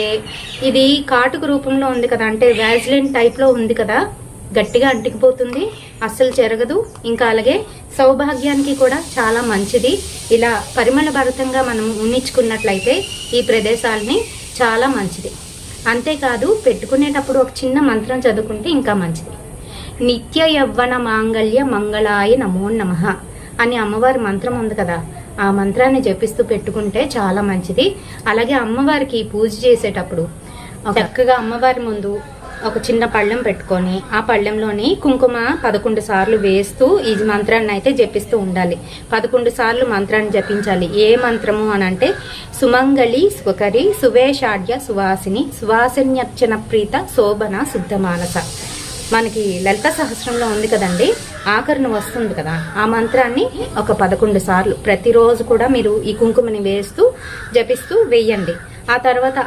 అయితే ఇది కాటుకు రూపంలో ఉంది కదా అంటే వ్యాజ్లిన్ టైప్లో ఉంది కదా గట్టిగా అంటికిపోతుంది అస్సలు చెరగదు. ఇంకా అలాగే సౌభాగ్యానికి కూడా చాలా మంచిది. ఇలా పరిమళ భరితంగా మనం ఉన్నించుకున్నట్లయితే ఈ ప్రదేశాలని చాలా మంచిది. అంతేకాదు పెట్టుకునేటప్పుడు ఒక చిన్న మంత్రం చదువుకుంటే ఇంకా మంచిది. నిత్య యవ్వన మాంగళ్య మంగళాయ నమో నమః అని అమ్మవారి మంత్రం ఉంది కదా ఆ మంత్రాన్ని జపిస్తూ పెట్టుకుంటే చాలా మంచిది. అలాగే అమ్మవారికి పూజ చేసేటప్పుడు చక్కగా అమ్మవారి ముందు ఒక చిన్న పళ్ళెం పెట్టుకొని ఆ పళ్ళెంలోని కుంకుమ పదకొండు సార్లు వేస్తూ ఈ మంత్రాన్ని అయితే జపిస్తూ ఉండాలి. పదకొండు సార్లు మంత్రాన్ని జపించాలి. ఏ మంత్రము అని అంటే సుమంగళి సుకరి సువేషాఢ్య సువాసిని సువాసిన్యర్చన ప్రీత శోభన శుద్ధమానస మనకి లలిత సహస్రంలో ఉంది కదండి. ఆఖరిన వస్తుంది కదా. ఆ మంత్రాన్ని ఒక పదకొండు సార్లు ప్రతిరోజు కూడా మీరు ఈ కుంకుమని వేస్తూ జపిస్తూ వేయండి. ఆ తర్వాత